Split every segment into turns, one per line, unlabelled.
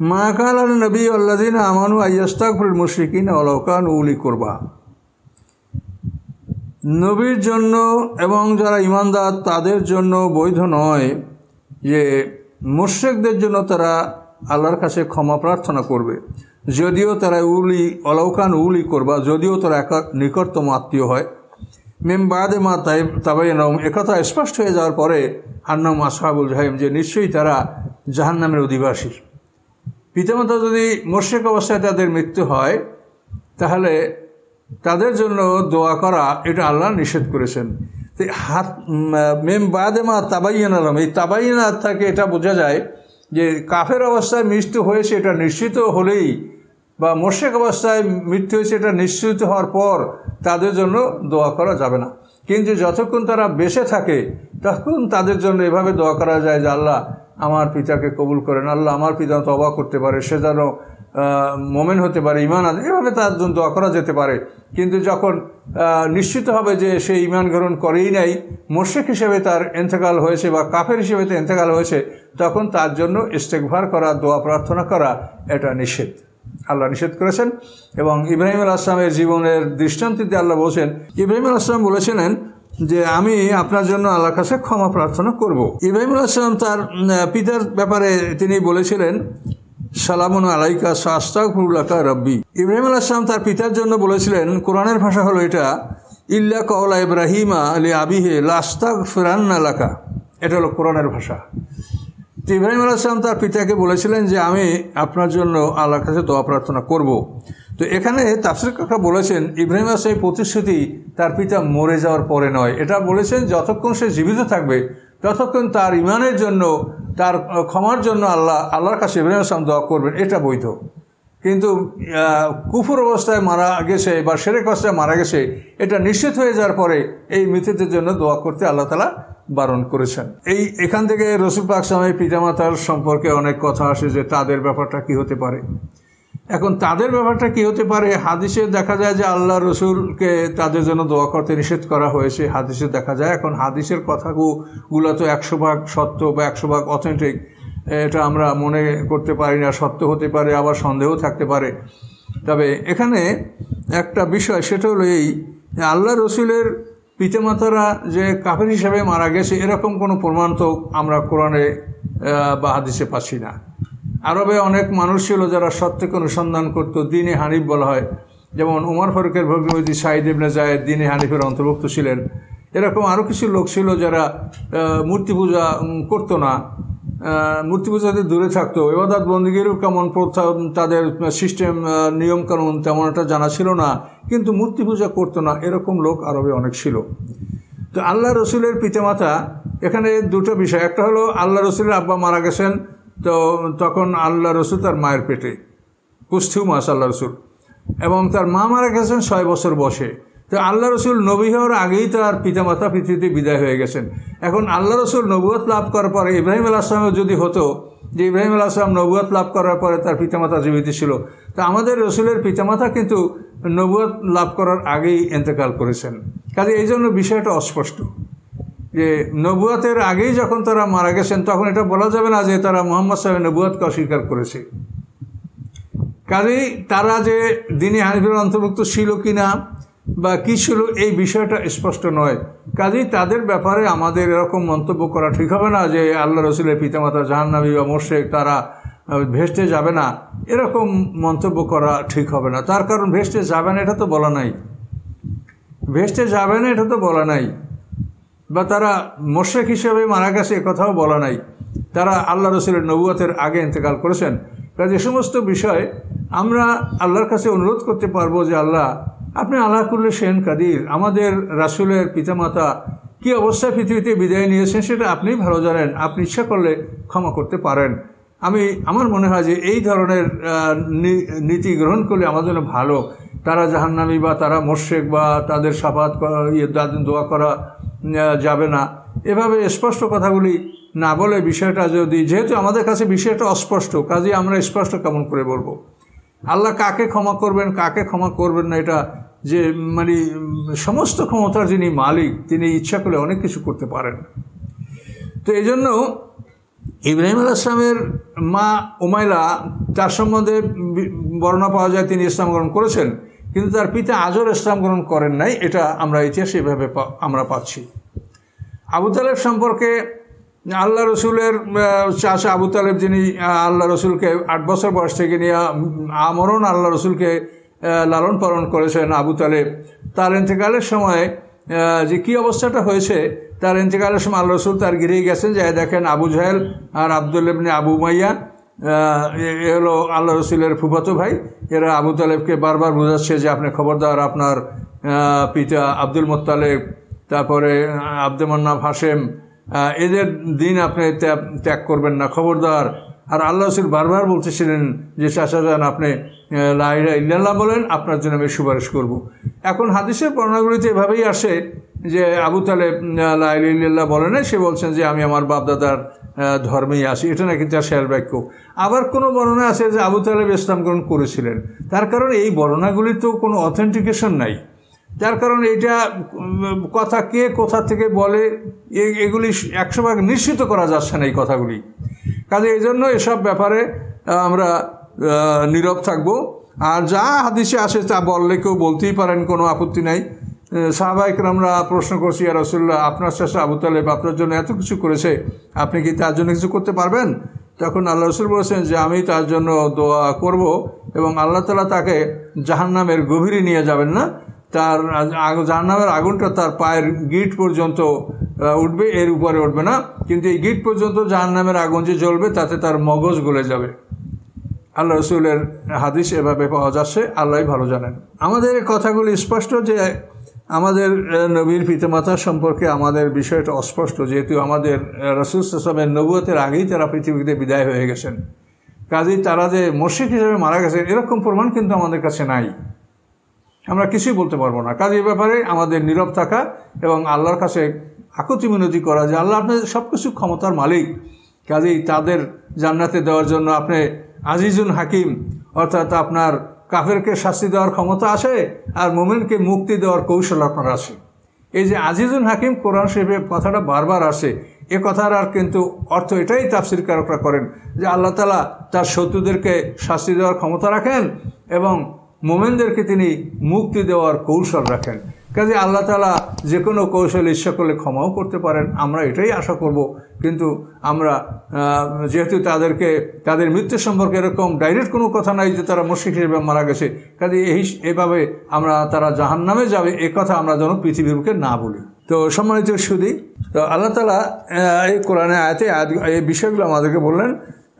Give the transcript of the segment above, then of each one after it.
মা কালান নবী আল্লাদিন আমানু আইয়াস্তাকফুল মুশরিকিন অলকান উলি করবা। নবীর জন্য এবং যারা ইমানদার তাদের জন্য বৈধ নয় যে মুশ্রিকদের জন্য তারা আল্লাহর কাছে ক্ষমা প্রার্থনা করবে। যদিও তারা উলি অলৌকান উলি করবা, যদিও তারা একা নিকটতম আত্মীয় হয়। মেম বাদে মা তাই তবে একথা স্পষ্ট হয়ে যাওয়ার পরে আন্নাম আসহাবুল জাহিম যে নিশ্চয়ই তারা জাহান্নামের অধিবাসী। পিতামাতা যদি মোর্শেক অবস্থায় তাদের মৃত্যু হয়, তাহলে তাদের জন্য দোয়া করা, এটা আল্লাহ নিষেধ করেছেন। হাত মেম বাদে মা তাবাইয়ান আলম, এই তাবাইয়ানা থেকে এটা বোঝা যায় যে কাফের অবস্থায় মৃত্যু হয়েছে, এটা নিশ্চিত হলেই বা মোর্শেক অবস্থায় মৃত্যু হয়েছে, এটা নিশ্চিত হওয়ার পর তাদের জন্য দোয়া করা যাবে না। কিন্তু যতক্ষণ তারা বেঁচে থাকে তখন তাদের জন্য এভাবে দোয়া করা যায় যে আল্লাহ আমার পিতাকে কবুল করেন, আল্লাহ আমার পিতা তবা করতে পারে, সে যেন মোমেন হতে পারে ইমান আনে, এভাবে তার জন্য দোয়া করা যেতে পারে। কিন্তু যখন নিশ্চিত হবে যে সে ইমান গ্রহণ করেই নাই মোর্শেক হিসেবে তার এন্তেকাল হয়েছে বা কাফের হিসেবে তো এন্তেকাল হয়েছে, তখন তার জন্য ইস্তেকভার করা, দোয়া প্রার্থনা করা, এটা নিষেধ। আল্লাহ নিষেধ করেছেন এবং ইব্রাহিম আল আসলামের জীবনের দৃষ্টান্তিতে আল্লাহ বলছেন, ইব্রাহিম আল আসলাম বলেছিলেন যে আমি আপনার জন্য আল্লাহর কাছে ক্ষমা প্রার্থনা করব। ইব্রাহিম আসলাম তার পিতার ব্যাপারে তিনি বলেছিলেন, সালামুন আলাইকা শাস্তাকুল্লাকা রব্বি ইব্রাহিম আসলাম তার পিতার জন্য বলেছিলেন, কোরআনের ভাষা হলো এটা, ইল্লা কওলা ইব্রাহিমা আলী আবিহে লাস্তাক ফেরান আলাকা এটা হলো কোরআনের ভাষা তো ইব্রাহিম আলাইসলাম তার পিতাকে বলেছিলেন যে, আমি আপনার জন্য আল্লাহর কাছে দোয়া প্রার্থনা করব। তো এখানে তাফসির কাকা বলেছেন, ইব্রাহিম আসলাম প্রতিশ্রুতি তার পিতা মরে যাওয়ার পরে নয়। এটা বলেছেন যতক্ষণ সে জীবিত থাকবে, ততক্ষণ তার ইমানের জন্য, তার ক্ষমার জন্য আল্লাহ, আল্লাহর কাছে ইব্রাহিম আসলাম দোয়া করবেন, এটা বৈধ। কিন্তু কুফুর অবস্থায় মারা গেছে বা সেরেক অবস্থায় মারা গেছে, এটা নিশ্চিত হয়ে যাওয়ার পরে এই মৃত্যুদের জন্য দোয়া করতে আল্লাহ তালা বারণ করেছেন। এই, এখান থেকে রসুল পাক সামের পিতামাতার সম্পর্কে অনেক কথা আসে যে তাদের ব্যাপারটা কি হতে পারে। এখন তাদের ব্যাপারটা কি হতে পারে? হাদিসে দেখা যায় যে আল্লাহ রসুলকে তাদের জন্য দোয়া করতে নিষেধ করা হয়েছে। হাদিসে দেখা যায় এখন হাদিসের কথাগুলো তো একশো ভাগ সত্য বা একশো ভাগ অথেন্টিক এটা আমরা মনে করতে পারি না, সত্য হতে পারে, আবার সন্দেহ থাকতে পারে। তবে এখানে একটা বিষয়, সেটা হলো এই আল্লাহ রসুলের পিতামাতারা যে কাফের হিসাবে মারা গেছে, এরকম কোনো প্রমাণ তো আমরা কোরআনে বা হাদিসে পাচ্ছি না। আরবে অনেক মানুষ ছিল যারা সত্যকে অনুসন্ধান করত, দিনে হানিফ বলা হয়। যেমন উমর ফারুকের ভগ্নবতী সাহিদ ইবনে জায়েদ দিনে হানিফের অন্তর্ভুক্ত ছিলেন। এরকম আরও কিছু লোক ছিল যারা মূর্তি পূজা করতো না। মূর্তি পূজাতে দূরে থাকতো। এবাদাত বন্দীগীরও কেমন প্রথা তাদের সিস্টেম নিয়মকানুন তেমন একটা জানা ছিল না। কিন্তু মূর্তি পূজা করতো না, এরকম লোক আরবে অনেক ছিল। তো আল্লাহ রসুলের পিতামাতা, এখানে দুটো বিষয়। একটা হলো, আল্লাহ রসুলের আব্বা মারা গেছেন। তো তখন আল্লাহ রসুল তার মায়ের পেটে কুষ্ঠিউ মাস আল্লাহ রসুল। এবং তার মা মারা গেছেন ছয় বছর বসে তো আল্লাহ রসুল নবী হওয়ার আগেই তার পিতামাতা পৃথিবীতে বিদায় হয়ে গেছেন। এখন আল্লাহ রসুল নবুয়ত লাভ করার পরে ইব্রাহিম আল্লাহ আসলামের যদি হতো, যে ইব্রাহিম আল্লাহ আসলাম নবুয়ত লাভ করার পরে তার পিতামাতা জীবিত ছিল, তা আমাদের রসুলের পিতামাতা কিন্তু নবুয়ত লাভ করার আগেই এতেকাল করেছেন। কাজে এই জন্য বিষয়টা অস্পষ্ট। যে নবুয়াতের আগেই যখন তারা মারা গেছেন, তখন এটা বলা যাবে না যে তারা মোহাম্মদ সাহেব নবুয়াতকে অস্বীকার করেছে। কাজেই তারা যে দিনী হানিফের অন্তর্ভুক্ত ছিল কি না বা কী ছিল এই বিষয়টা স্পষ্ট নয়। কাজেই তাদের ব্যাপারে আমাদের এরকম মন্তব্য করা ঠিক হবে না যে আল্লাহ রসুলের পিতামাতা জাহান্নাবী বা মোর্শেক তারা ভেস্টে যাবে না। এরকম মন্তব্য করা ঠিক হবে না। তার কারণ ভেস্টে যাবে না, এটা তো বলা নাই। ভেস্টে যাবে না, এটা তো বলা নাই। বা তারা মোর্শেক হিসেবে মারা গেছে কথাও বলা নাই। তারা আল্লাহ রসুলের নবুয়তের আগে ইন্তেকাল করেছেন। কাজে সমস্ত বিষয় আমরা আল্লাহর কাছে অনুরোধ করতে পারব যে, আল্লাহ, আপনি আল্লাহ করলে সেন কাদির, আমাদের রাসুলের পিতামাতা কী অবস্থায় পৃথিবীতে বিদায় নিয়েছেন সেটা আপনি ভালো জানেন। আপনি ইচ্ছা করলে ক্ষমা করতে পারেন। আমি, আমার মনে হয় যে এই ধরনের নীতি গ্রহণ করলে আমার জন্য ভালো। তারা জাহান্নামি বা তারা মোর্শেক বা তাদের সাফাত ইয়ে দোয়া করা যাবে না। এভাবে স্পষ্ট কথাগুলি না বলে বিষয়টা যদি, যেহেতু আমাদের কাছে বিষয়টা অস্পষ্ট কাজে আমরা স্পষ্ট কেমন করে বলব? আল্লাহ কাকে ক্ষমা করবেন, কাকে ক্ষমা করবেন না, এটা যে মানে সমস্ত ক্ষমতার যিনি মালিক, তিনি ইচ্ছা করলে অনেক কিছু করতে পারেন। তো এই জন্য ইব্রাহিম আলাইসলামের মা উমাইলা, তার সম্বন্ধে বর্ণনা পাওয়া যায়, তিনি ইসলাম গ্রহণ করেছেন। কিন্তু তার পিতা আজও ইসলাম গ্রহণ করেন নাই, এটা আমরা ইতিহাসে এভাবে আমরা পাচ্ছি। আবু তালেব সম্পর্কে আল্লাহ রসুলের চাচা আবু তালেব যিনি আল্লাহ রসুলকে আট বছর বয়স থেকে নিয়ে আমরণ আল্লাহ রসুলকে লালন পালন করেছেন আবু তালেব, তার ইন্তেকালের সময় যে কী অবস্থাটা হয়েছে, তার ইন্তেকালের সময় আল্লাহ রসুল তার গিরেই গেছেন, যে দেখেন আবু জাহেল আর আবদুল আবু মাইয়া এ হলো আল্লাহ রসুলের ফুফাতো ভাই। এরা আবু তালেবকে বারবার বোঝাচ্ছে যে আপনি খবরদার আপনার পিতা আব্দুল মোত্তালেব, তারপরে আব্দে মান্নাফ হাসেম এদের দিন আপনি ত্যাগ করবেন না। খবরদার আর আল্লাহ রসুল বারবার বলতেছিলেন যে চাচা যান আপনি আহ, লা ইল্লাল্লাহ বলেন আপনার জন্য আমি সুপারিশ করব। এখন হাদিসের বর্ণাগুলিতে এভাবেই আসে যে আবু তালেব আহ, লা ইলাহা ইল্লাল্লাহ বলেন না, সে বলছেন যে আমি আমার বাপদাদার ধর্মেই আসি এটা নাকি তার শেয়ার বাক্য। আবার কোনো বর্ণনা আছে যে আবু তালেব ইসলাম গ্রহণ করেছিলেন। তার কারণে এই বর্ণনাগুলির তো কোনো অথেন্টিকেশন নাই। যার কারণে এটা কথা কে কোথা থেকে বলে এগুলি একশো ভাগ নিশ্চিত করা যাচ্ছে না এই কথাগুলি। কাজে এই জন্য এসব ব্যাপারে আমরা নীরব থাকব। আর যা হাদিসে আসে তা বললে কেউ বলতেই পারেন, কোনো আপত্তি নাই। সাহাবাহিক আমরা প্রশ্ন করছি আর রসুল্লাহ আপনার শেষে আবু তালেব আপনার জন্য এত কিছু করেছে, আপনি কি তার জন্য কিছু করতে পারবেন? তখন আল্লাহ রসুল বলেছেন যে, আমি তার জন্য দোয়া করব এবং আল্লাহ তালা তাকে জাহান্নামের গভীরে নিয়ে যাবেন না। তার জাহান্নামের আগুনটা তার পায়ের গিট পর্যন্ত উঠবে, এর উপরে উঠবে না। কিন্তু এই গিট পর্যন্ত জাহান্নামের আগুন যে জ্বলবে, তাতে তার মগজ গলে যাবে। আল্লাহ রসুলের হাদিস এভাবে পাওয়া যাচ্ছে আল্লাহ ভালো জানেন। আমাদের কথাগুলি স্পষ্ট যে আমাদের নবীর পিতামাতা সম্পর্কে আমাদের বিষয়টা অস্পষ্ট, যেহেতু আমাদের রসুল সাসমের নবুয়তের আগেই তারা পৃথিবীতে বিদায় হয়ে গেছেন। কাজেই তারা যে মস্যিক হিসেবে মারা গেছেন এরকম প্রমাণ কিন্তু আমাদের কাছে নাই। আমরা কিছুই বলতে পারব না। কাজে এই ব্যাপারে আমাদের নীরব থাকা এবং আল্লাহর কাছে আকুতি মিনতি করা যে আল্লাহ আপনাদের সব কিছু ক্ষমতার মালিক। কাজেই তাদের জান্নাতে দেওয়ার জন্য আপনি আজিজুল হাকিম, অর্থাৎ আপনার কাফেরকে শাস্তি দেওয়ার ক্ষমতা আছে আর মোমেনকে মুক্তি দেওয়ার কৌশল আপনার আছে। এই যে আজিজুল হাকিম কোরআন শরীফে কথাটা বারবার আসে, এ কথার আর কিন্তু অর্থ এটাই তাফসির কারকরা করেন যে আল্লাহ তালা তার শত্রুদেরকে শাস্তি দেওয়ার ক্ষমতা রাখেন এবং মোমেনদেরকে তিনি মুক্তি দেওয়ার কৌশল রাখেন। কাজে আল্লাহ তালা যে কোনো কৌশল ইচ্ছা করলে ক্ষমাও করতে পারেন, আমরা এটাই আশা করব। কিন্তু আমরা যেহেতু তাদেরকে, তাদের মৃত্যু সম্পর্কে এরকম ডাইরেক্ট কোনো কথা নাই যে তারা মুশিক হিসেবে মারা গেছে, কাজে এই, এভাবে আমরা, তারা জাহান নামে যাবে, এ কথা আমরা যেন পৃথিবীর বুকে না বলি। তো সম্মানিত সুদী তো আল্লাহ তালা এই কোরআনে আয়াতে, আয়াত- এই বিষয়গুলো আমাদেরকে বললেন,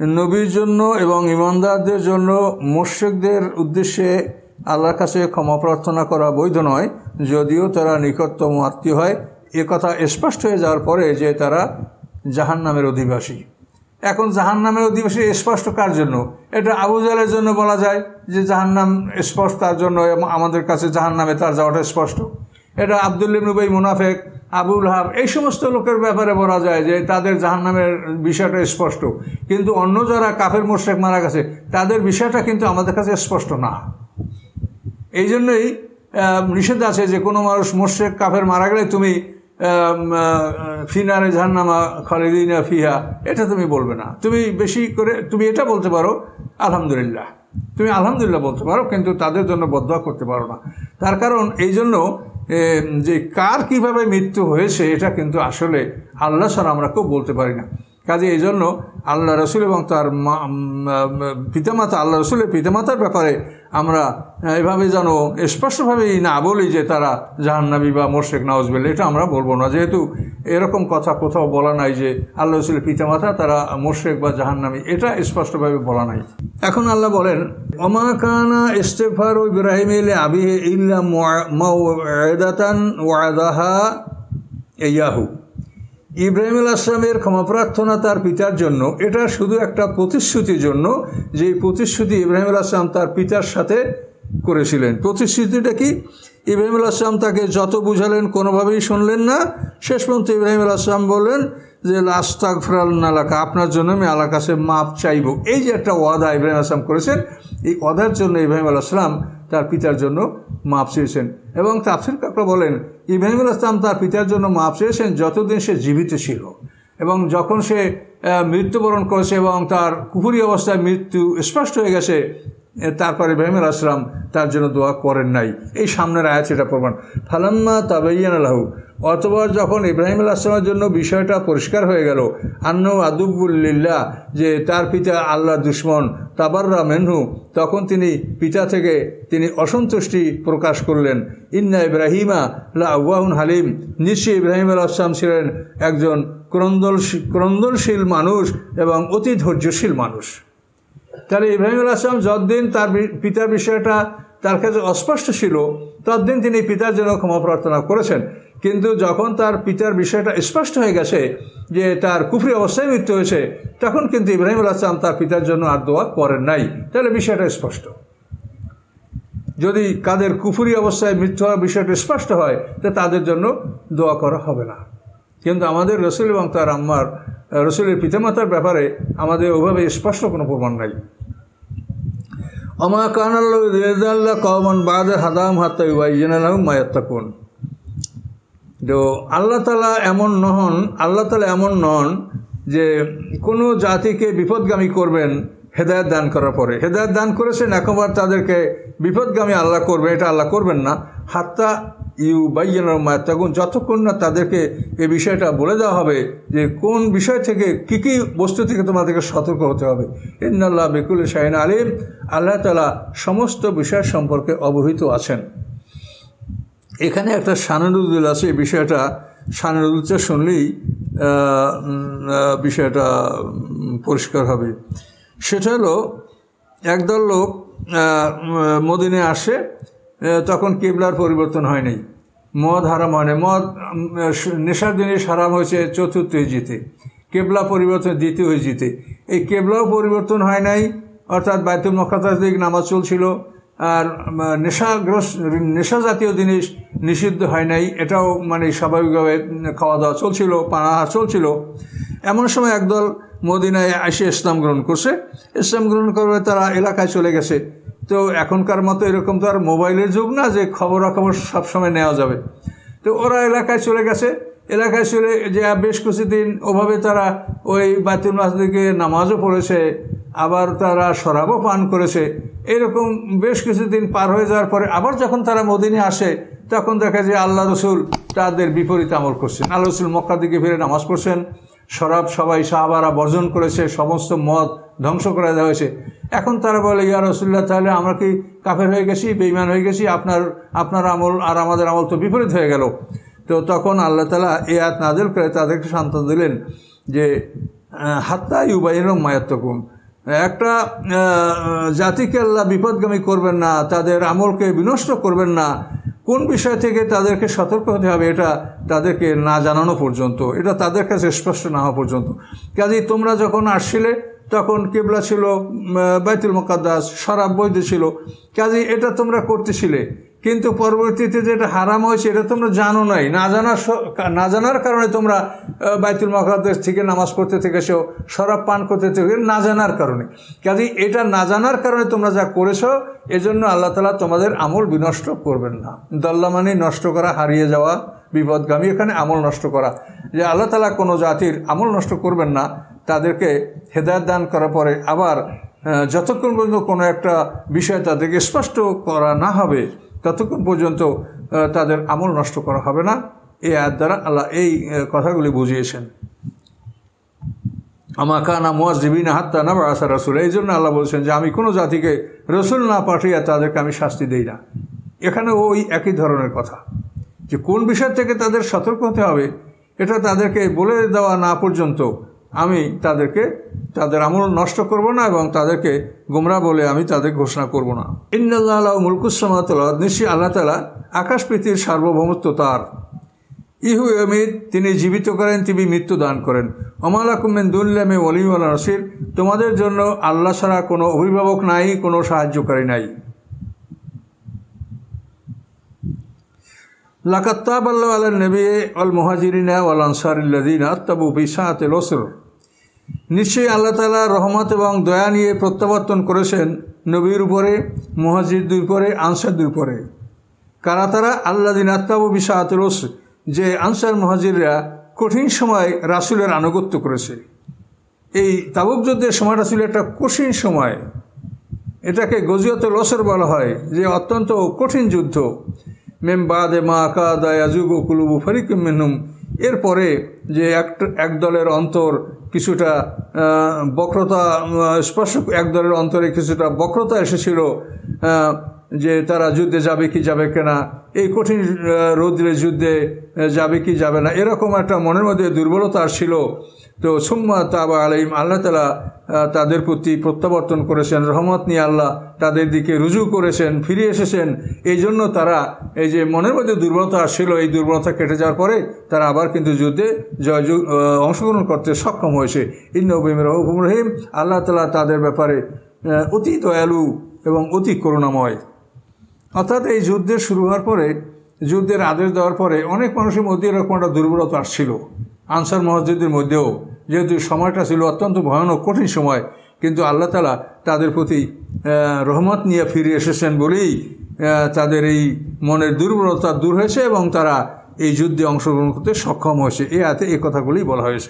নবীর জন্য এবং ইমানদারদের জন্য মোর্শেকদের উদ্দেশ্যে আল্লাহর কাছে ক্ষমা প্রার্থনা করা বৈধ নয়। যদিও তারা নিকটতম আত্মীয় হয়। এ কথা স্পষ্ট হয়ে যাওয়ার পরে যে তারা জাহান নামের অধিবাসী। এখন জাহান নামের অধিবাসী স্পষ্ট কার জন্য? এটা আবু জালের জন্য বলা যায় যে জাহান্নাম স্পষ্ট তার জন্য আমাদের কাছে জাহান নামে তার যাওয়াটা স্পষ্ট। এটা আবদুল্লিম ইবনুবাই মুনাফেক আবুল হাব এই সমস্ত লোকের ব্যাপারে বলা যায় যে তাদের জাহান্নামের বিষয়টা স্পষ্ট। কিন্তু অন্য যারা কাফের মোশেক মারা গেছে, তাদের বিষয়টা কিন্তু আমাদের কাছে স্পষ্ট না। এই জন্যই নিষেধ আছে যে কোনো মানুষ মোশেক কাফের মারা গেলে তুমি ফিনারে জাহান্নামা খালিদিনা ফিহা, এটা তুমি বলবে না। তুমি বেশি করে, তুমি এটা বলতে পারো, আলহামদুলিল্লাহ। তুমি আলহামদুলিল্লাহ বলতে পারো, কিন্তু তাদের জন্য বদয়া করতে পারো না। তার কারণ এই জন্য যে কার কীভাবে মৃত্যু হয়েছে, এটা কিন্তু আসলে আল্লাহ ছাড়া আমরা কেউ বলতে পারি না। কাজে এই জন্য আল্লাহ রসুল এবং তার পিতামাতা, আল্লাহ রসুলের পিতামাতার ব্যাপারে আমরা এভাবে যেন স্পষ্টভাবেই না বলি যে তারা জাহান্নাবি বা মোর্শেক নওয়াজবেল এটা আমরা বলব না। যেহেতু এরকম কথা কোথাও বলা নাই যে আল্লাহ রসুলের পিতামাতা, তারা মোর্শেক বা জাহান্নাবি এটা স্পষ্টভাবে বলা নাই। এখন আল্লাহ বলেন অমাকানা ইস্তেফার ইব্রাহিম এলে আবিহে ইল্লা ওয়াদাহা ইয়াহু। ইব্রাহিম আল আসলামের ক্ষমা প্রার্থনা তার পিতার জন্য। এটা শুধু একটা প্রতিশ্রুতির জন্য যে প্রতিশ্রুতি ইব্রাহিম আল আসলাম তার পিতার সাথে করেছিলেন। প্রতিশ্রুতিটা কি? ইব্রাহিম আল আসলাম তাকে যত বুঝালেন কোনোভাবেই শুনলেন না। শেষ পর্যন্ত ইব্রাহিম আল আসলাম বললেন যে লাস্তাক ফেরাল নালাকা আপনার জন্য আমি আল্লাহ কাছে মাপ চাইব। এই যে একটা ওয়াদা ইব্রাহিম আসলাম করেছেন, এই ওয়াদার জন্য ইব্রাহিম আল আসলাম তার পিতার জন্য মাপ চেয়েছেন। এবং তাফসির কাকরা বলেন ইব্রাহিম আল ইসলাম তার পিতার জন্য মাপ চেয়েছেন যতদিন সে জীবিত ছিল। এবং যখন সে মৃত্যুবরণ করেছে এবং তার কুহুরি অবস্থায় মৃত্যু স্পষ্ট হয়ে গেছে তারপরে ইব্রাহিম আসলাম তার জন্য দোয়া করেন নাই। এই সামনের আয়াত সেটা প্রমাণ। ফালাম্মা তাবাইয়ান আলাহু অতবার যখন ইব্রাহিম আসলামের জন্য বিষয়টা পরিষ্কার হয়ে গেল আন্ন আদুবুল্লিল্লাহ যে তার পিতা আল্লাহ দুশ্মন, তাবাররা মেনহু, তখন তিনি পিতা থেকে তিনি অসন্তুষ্টি প্রকাশ করলেন। ইন্না ইব্রাহিমা আউ্বাহুন হালিম, নিশ্চয়ই ইব্রাহিম আল আসলাম ছিলেন একজন ক্রন্দল ক্রন্দনশীল মানুষ এবং অতি ধৈর্যশীল মানুষ। তাহলে ইব্রাহিম আল আসলাম যতদিন তার পিতার বিষয়টা তার কাছে অস্পষ্ট ছিল, ততদিন তিনি পিতার জন্য ক্ষমা প্রার্থনা করেছেন। কিন্তু যখন তার পিতার বিষয়টা স্পষ্ট হয়ে গেছে যে তার কুফরি অবস্থায় মৃত্যু হয়েছে, তখন কিন্তু ইব্রাহিম আল আসলাম তার পিতার জন্য আর দোয়া করেন নাই। তাহলে বিষয়টা স্পষ্ট। যদি কাদের কুফুরি অবস্থায় মৃত্যু হওয়ার বিষয়টা স্পষ্ট হয়, তো তাদের জন্য দোয়া করা হবে না। কিন্তু আমাদের রসুল এবং তার আম্মার রসুলের পিতামাতার ব্যাপারে আমাদের ওভাবে স্পষ্ট কোনো প্রমাণ নাই। অমা কানাল্লাহ কমন বাদে হাদাম হাত্তা ইউবাইজিনালাহ মায়াত্তাকুন তো আল্লাহ তালা এমন নহন আল্লাহ তালা এমন নন যে কোনো জাতিকে বিপদগামী করবেন হেদায়ত দান করার পরে। হেদায়ত দান করেছেন একবার তাদেরকে বিপদগামী আল্লাহ করবে, এটা আল্লাহ করবেন না। হাত্তা ইউ বাইয়ানোর মায়াত্তাগুন যতক্ষণ না তাদেরকে এ বিষয়টা বলে দেওয়া হবে যে কোন বিষয় থেকে কী কী বস্তু থেকে তোমাদেরকে সতর্ক হতে হবে। ইন্নাল্লাহ বেকুল শাহিন আলিম। আল্লাহ তালা সমস্ত বিষয় সম্পর্কে অবহিত আছেন। এখানে একটা সানারুদ্দুল আছে, এই বিষয়টা সানারুদ্দুলটা শুনলেই বিষয়টা পরিষ্কার হবে। সেটা হলো, একদল লোক মদিনে আসে তখন কেবলার পরিবর্তন হয়নি। মদ হারাম হয়নি মদ নেশার জিনিস হারাম হয়েছে চতুর্থ হিজিতে কেবলা পরিবর্তন দ্বিতীয় হিজিতে এই কেবলাও পরিবর্তন হয় নাই অর্থাৎ বাইতুল মকাতার দিক নামাজ চলছিল আর উম, নেশাগ্রস্ত নেশা জাতীয় জিনিস নিষিদ্ধ হয় নাই। এটাও মানে স্বাভাবিকভাবে খাওয়া দাওয়া চলছিল পানাহার চলছিল। এমন সময় একদল মদিনায় এসে ইসলাম গ্রহণ করছে। ইসলাম গ্রহণ করবে তারা এলাকায় চলে গেছে। তো এখনকার মতো এরকম তো আর মোবাইলের যুগ না যে খবরাখবর সবসময় নেওয়া যাবে। তো ওরা এলাকায় চলে গেছে। এলাকায় চলে যে বেশ কিছুদিন ওভাবে তারা ওই বাতুল মাসদিকে নামাজও পড়েছে, আবার তারা শরাবও পান করেছে। এরকম বেশ কিছুদিন পার হয়ে যাওয়ার পরে আবার যখন তারা মদিনে আসে, তখন দেখা যায় আল্লাহ রসুল তাদের বিপরীত আমল করছেন। আল্লাহ রসুল মক্কার দিকে ফিরে নামাজ পড়ছেন। শরাব সবাই সাহাবারা বর্জন করেছে, সমস্ত মদ ধ্বংস করে দেওয়া হয়েছে। এখন তারা বলে, ইয়া রসুল্লাহ তাহলে আমরা কি কাফের হয়ে গেছি বেইমান হয়ে গেছি? আপনার আপনার আমল আর আমাদের আমল তো বিপরীত হয়ে গেল। তো তখন আল্লাহ তালা এই আয়াত নাজেল করে তাদেরকে সান্ত্বন দিলেন যে হাত্তা ইউবাইরম মায়াত্তকুম একটা জাতিকে আল্লাহ বিপদগামী করবেন না, তাদের আমলকে বিনষ্ট করবেন না। কোন বিষয় থেকে তাদেরকে সতর্ক হতে হবে এটা তাদেরকে না জানানো পর্যন্ত, এটা তাদের কাছে স্পষ্ট না হওয়া পর্যন্ত। কাজেই তোমরা যখন আসছিলে তখন কেবলা ছিল বাইতুল মোকাদ্দাস, শরাব বৈধ ছিল। কাজেই এটা তোমরা করতেছিলে। কিন্তু পরবর্তীতে যেটা হারাম হয়েছে, এটা তোমরা জানো নাই। না জানার না জানার কারণে তোমরা বাইতুল মকাদ্দাস থেকে নামাজ পড়তে থেকেছো, শরাব পান করতে থেকে না জানার কারণে। কাজেই এটা না জানার কারণে তোমরা যা করেছ, এজন্য আল্লাহ তালা তোমাদের আমল বিনষ্ট করবেন না। দল্লা মানে নষ্ট করা, হারিয়ে যাওয়া, বিপদগামী, এখানে আমল নষ্ট করা। যে আল্লাহ তালা কোনো জাতির আমল নষ্ট করবেন না তাদেরকে হেদায়ত দান করার পরে আবার যতক্ষণ পর্যন্ত কোনো একটা বিষয় তাদেরকে স্পষ্ট করা না হবে, ততক্ষণ পর্যন্ত তাদের আমল নষ্ট করা হবে না। এই আয়াত দ্বারা আল্লাহ এই কথাগুলি বুঝিয়েছেন। আমাকানা মোয়াজিবিন হাত্তা না বাসা রসুল, এই জন্য আল্লাহ বলছেন যে আমি কোনো জাতিকে রসুল না পাঠিয়ে তাদেরকে আমি শাস্তি দেই না। এখানে ওই একই ধরনের কথা, যে কোন বিষয় থেকে তাদের সতর্ক হতে হবে, এটা তাদেরকে বলে দেওয়া না পর্যন্ত আমি তাদেরকে, তাদের আমল নষ্ট করব না এবং তাদেরকে গোমরা বলে আমি তাদের ঘোষণা করব না। ইন্দাল্লাহ মুলকুসামাতলা নিশ্চয়ই আল্লাহ তালা আকাশ পৃথিবীর সার্বভৌমত্ব তার। ইহু এমিদ তিনি জীবিত করেন, তিনি মৃত্যু দান করেন। অমালাকুমেন দুল্লামে ওলিউল নসির। তোমাদের জন্য আল্লাহ ছাড়া কোনো অভিভাবক নাই, কোনো সাহায্যকারী নাই। অল লসর নিশ্চয়ই আল্লাহ তালা রহমত এবং দয়া নিয়ে প্রত্যাবর্তন করেছেন নবীর উপরে, মহাজিরদের উপরে, আনসারদের উপরে। কারা তারা? আল্লাহ দিন আত্মাবু লসর যে আনসার মহাজিররা কঠিন সময় রাসুলের আনুগত্য করেছে। এই তাবুক যুদ্ধের সময়টা ছিল একটা কঠিন সময়। এটাকে গজিয়ত লসর বলা হয়, যে অত্যন্ত কঠিন যুদ্ধ। মেম বাদে মা কাদা ইয়াজুগো কুলুবু ফারিকুম মিনহুম। এরপরে যে এক এক দলের অন্তর কিছুটা বক্রতা স্পর্শ এক দলের অন্তরে কিছুটা বক্রতা এসেছিল যে তারা যুদ্ধে যাবে কি যাবে কিনা এই কঠিন আহ, রৌদ্রের যুদ্ধে যাবে কি যাবে না এরকম একটা মনের মধ্যে দুর্বলতা ছিল তো সুম্মা তাবা আলাইম আল্লাহ তালা তাদের প্রতি প্রত্যাবর্তন করেছেন, রহমত নিয়ে আল্লাহ তাদের দিকে রুজু করেছেন, ফিরে এসেছেন। এই জন্য তারা, এই যে মনের মধ্যে দুর্বলতা ছিল এই দুর্বলতা কেটে যাওয়ার পরে তারা আবার কিন্তু যুদ্ধে জয় অংশগ্রহণ করতে সক্ষম হয়েছে। ইন্নবিম রহুম রহিম, আল্লাহ তালা তাদের ব্যাপারে অতি দয়ালু এবং অতি করুণাময়। অর্থাৎ এই যুদ্ধের শুরু হওয়ার পরে, যুদ্ধের আদেশ দেওয়ার পরে অনেক মানুষের মধ্যে এরকম একটা দুর্বলতা আসছিল। আনসার মসজিদের মধ্যেও। যেহেতু সময়টা ছিল অত্যন্ত ভয়ানক, কঠিন সময়, কিন্তু আল্লাহ তালা তাদের প্রতি রহমত নিয়ে ফিরে এসেছেন বলেই তাদের এই মনের দুর্বলতা দূর হয়েছে এবং তারা এই যুদ্ধে অংশগ্রহণ করতে সক্ষম হয়েছে। এ হাতে এ কথাগুলি বলা হয়েছে।